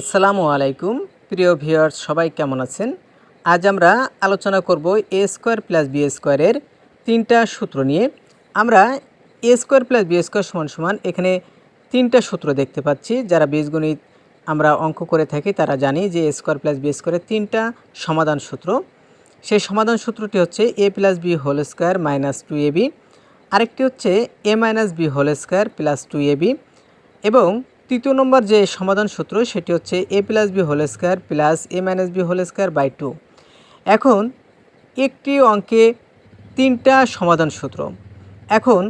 আসসালামু আলাইকুম। প্রিয় ভিউয়ার্স, সবাই কেমন আছেন? আজ আমরা আলোচনা করব এ স্কোয়ার প্লাস বি স্কোয়ারের তিনটা সূত্র নিয়ে। আমরা A square plus B square সমান সমান এখানে তিনটা সূত্র দেখতে পাচ্ছি। যারা বীজগণিত আমরা অঙ্ক করে থাকি, তারা জানি যে এ স্কোয়ার প্লাস বি স্কোয়ারের তিনটা সমাধান সূত্র। সেই সমাধান সূত্রটি হচ্ছে A plus B whole square minus two A B. আরেকটি হচ্ছে A minus B whole square plus two A B. এবং তৃতীয় নম্বর যে সমাধান সূত্র, সেটি হচ্ছে A plus B whole square plus A minus B whole square by two এখন, একটি অঙ্কে তিনটা সমাধান সূত্র। এখন,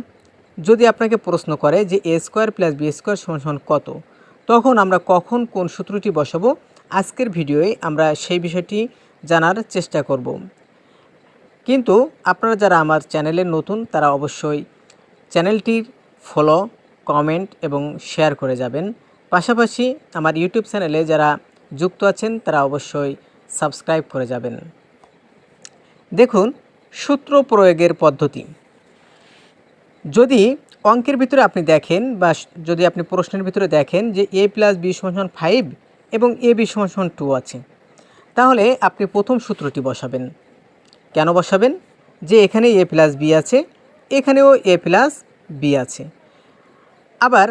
যদি আপনাকে প্রশ্ন করে যে A square plus B square সমান সমান কত, তখন আমরা কখন কোন সূত্রটি বসাবো, আজকের ভিডিওয়ে আমরা সেই বিষয়টি জানার চেষ্টা করব। কিন্তু আপনারা যারা আমার চ্যানেলে নতুন, তারা অবশ্যই চ্যানেলটির ফলো কমেন্ট এবং শেয়ার করে যাবেন। পাশাপাশি আমার ইউটিউব চ্যানেলে যারা যুক্ত আছেন, তারা অবশ্যই সাবস্ক্রাইব করে যাবেন। দেখুন, সূত্র প্রয়োগের পদ্ধতি। যদি অঙ্কের ভিতরে আপনি দেখেন বা যদি আপনি প্রশ্নের ভিতরে দেখেন যে এ প্লাস বি সমান ফাইভ এবং এ বি সমান টু আছে, তাহলে আপনি প্রথম সূত্রটি বসাবেন। কেন বসাবেন? যে এখানে এ প্লাস বি আছে, এখানেও এ প্লাস বি আছে। আবার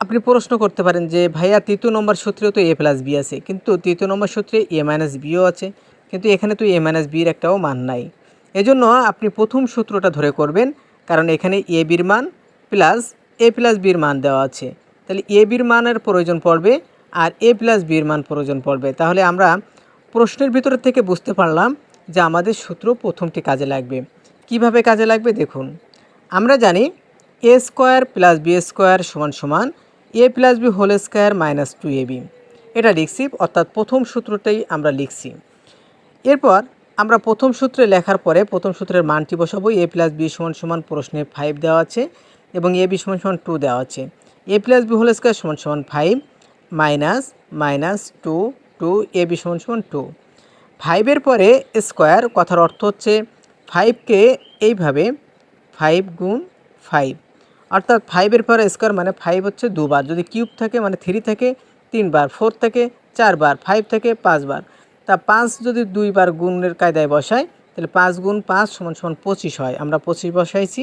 আপনি প্রশ্ন করতে পারেন যে, ভাইয়া, তৃতীয় নম্বর সূত্রেও তো এ প্লাস বি আছে। কিন্তু তৃতীয় নম্বর সূত্রে এ মাইনাস বিও আছে। কিন্তু এখানে তো এ মাইনাস বির একটাও মান নাই। এজন্য আপনি প্রথম সূত্রটা ধরে করবেন, কারণ এখানে এ বির মান প্লাস এ প্লাস বির মান দেওয়া আছে। তাহলে এ বির মানের প্রয়োজন পড়বে আর এ প্লাস বির মান প্রয়োজন পড়বে। তাহলে আমরা প্রশ্নের ভিতর থেকে বুঝতে পারলাম যে আমাদের সূত্র প্রথমটি কাজে লাগবে। কীভাবে কাজে লাগবে? দেখুন, আমরা জানি A square plus B square সমান সমান A plus B whole square minus two A B এটা লিখছি, অর্থাৎ প্রথম সূত্রটাই আমরা লিখছি। এরপর আমরা প্রথম সূত্রে লেখার পরে প্রথম সূত্রের মানটি বসাবো এ প্লাস বি সমান সমান প্রশ্নে ফাইভ দেওয়া আছে এবং এ বি সমান সমান টু দেওয়া আছে। A plus B whole square সমান সমান five minus minus two two A B সমান সমান টু ফাইভের পরে স্কোয়ার কথার অর্থ হচ্ছে ফাইভকে এইভাবে ফাইভ গুণ ফাইভ অর্থাৎ ফাইভের পরে স্কোয়ার মানে ফাইভ হচ্ছে দুবার। যদি কিউব থাকে মানে থ্রি থেকে, তিনবার ফোর থেকে, চারবার ফাইভ থেকে, পাঁচবার। তা পাঁচ যদি দুইবার গুণের কায়দায় বসায় তাহলে পাঁচ গুণ পাঁচ সমান সমান পঁচিশ হয়। আমরা পঁচিশ বসাইছি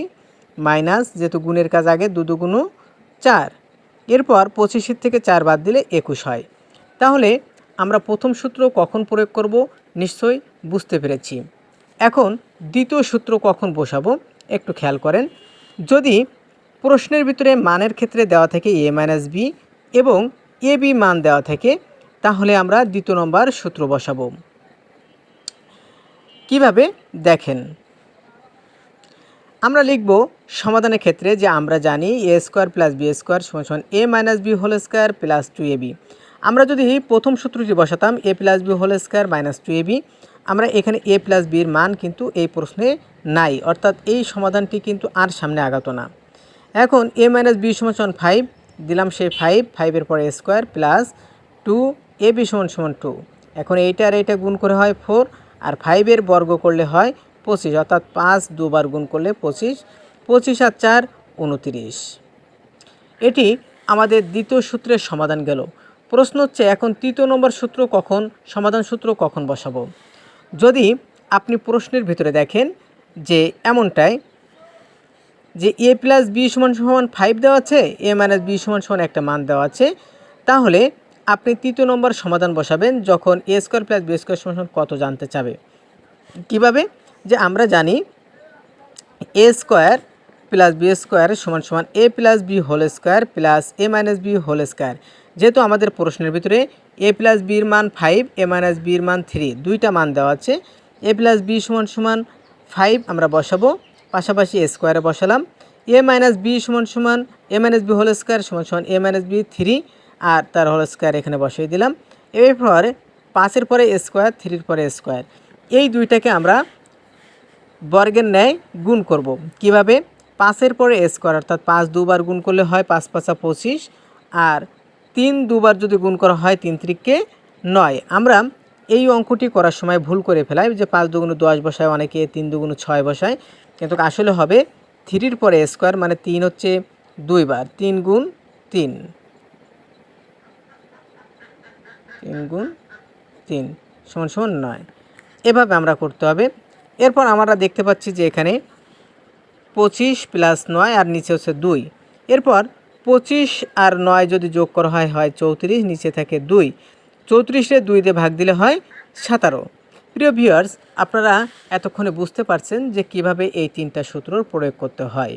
মাইনাস যেহেতু গুণের কাজ আগে দু দুগুণও চার। এরপর পঁচিশের থেকে চার বাদ দিলে একুশ হয়। তাহলে আমরা প্রথম সূত্র কখন প্রয়োগ করব? নিশ্চয়ই বুঝতে পেরেছি। এখন দ্বিতীয় সূত্র কখন বসাবো? একটু খেয়াল করেন। যদি প্রশ্নের ভিতরে মানের ক্ষেত্রে দেওয়া থাকে এ মাইনাস বি এবং এ বি মান দেওয়া থাকে, তাহলে আমরা দ্বিতীয় নম্বর সূত্র বসাবো। কীভাবে? দেখেন। আমরা লিখব সমাধানের ক্ষেত্রে যে আমরা জানি A square plus B square সমান A minus B whole square plus two A B আমরা যদি প্রথম সূত্রটি বসাতাম A plus B whole square minus two A B আমরা এখানে এ প্লাস বির মান কিন্তু এই প্রশ্নে নাই, অর্থাৎ এই সমাধানটি কিন্তু আর সামনে আগাতো না। এখন এ মাইনাস বি সমান সমান ফাইভ দিলাম সেই ফাইভ ফাইভের পরে square plus two A B সমান সমান টু এখন এইটা আর এইটা গুণ করে হয় ফোর আর ফাইভের বর্গ করলে হয় পঁচিশ, অর্থাৎ পাঁচ দুবার গুণ করলে পঁচিশ পঁচিশ আর চার উনতিরিশ। এটি আমাদের দ্বিতীয় সূত্রের সমাধান গেল। প্রশ্ন হচ্ছে, এখন তৃতীয় নম্বর সূত্র কখন, সমাধান সূত্র কখন বসাবো? যদি আপনি প্রশ্নের ভিতরে দেখেন যে এমনটাই যে এ প্লাস বি সমান সমান ফাইভ দেওয়া আছে, এ মাইনাস বি সমান সমান একটা মান দেওয়া আছে, তাহলে আপনি তৃতীয় নম্বর সমাধান বসাবেন যখন A square plus B square সমান সমান কত জানতে চাবে। কীভাবে? যে আমরা জানি A square plus B square সমান সমান A plus B whole square plus A minus B whole square যেহেতু আমাদের প্রশ্নের ভিতরে এ প্লাস বির মান ফাইভ এ মাইনাস বির মান থ্রি দুইটা মান দেওয়া আছে এ প্লাস বি সমান সমান ফাইভ আমরা বসাবো। পাশাপাশি স্কোয়ারে বসালাম। এ মাইনাস বি সমান সমান A minus B whole square সমান সমান এ মাইনাস বি থ্রি আর তার হোল স্কোয়ার এখানে বসিয়ে দিলাম। এরপর পাঁচের পরে স্কোয়ার থ্রির পরে স্কোয়ার এই দুইটাকে আমরা বর্গের ন্যায় গুণ করব। কীভাবে? পাঁচের পরে স্কোয়ার অর্থাৎ পাঁচ দুবার গুণ করলে হয় পাঁচ পাঁচা পঁচিশ। আর তিন দুবার যদি গুণ করা হয় তিন ত্রিককে নয়। আমরা এই অঙ্কটি করার সময় ভুল করে ফেলাই যে পাঁচ দুগুণ দশ বসায়, অনেকে তিন দুগুণ ছয় বসায়। কিন্তু আসলে হবে থ্রির পরে স্কোয়ার মানে তিন হচ্ছে দুইবার, তিন গুণ তিন। তিন গুণ তিন সমান সমান নয়। এভাবে আমরা করতে হবে। এরপর আমরা দেখতে পাচ্ছি যে এখানে পঁচিশ প্লাস নয় আর নিচে হচ্ছে দুই। এরপর পঁচিশ আর নয় যদি যোগ করা হয় হয় চৌত্রিশ, নিচে থাকে দুই। চৌত্রিশে দুই দিয়ে ভাগ দিলে হয় সাতারো। প্রিয় ভিউয়ার্স, আপনারা এতক্ষণে বুঝতে পারছেন যে কীভাবে এই তিনটা সূত্রর প্রয়োগ করতে হয়।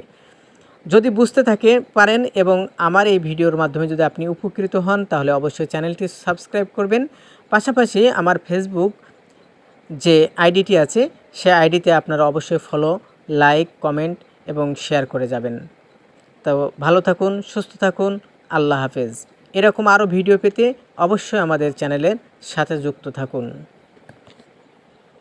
যদি বুঝতে থাকে, পারেন এবং আমার এই ভিডিওর মাধ্যমে যদি আপনি উপকৃত হন, তাহলে অবশ্যই চ্যানেলটি সাবস্ক্রাইব করবেন। পাশাপাশি আমার ফেসবুক যে আইডিটি আছে, সে আইডিতে আপনারা অবশ্যই ফলো, লাইক, কমেন্ট এবং শেয়ার করে যাবেন। তো ভালো থাকুন, সুস্থ থাকুন, আল্লাহ হাফেজ। এরকম আরও ভিডিও পেতে অবশ্যই আমাদের চ্যানেলের সাথে যুক্ত থাকুন।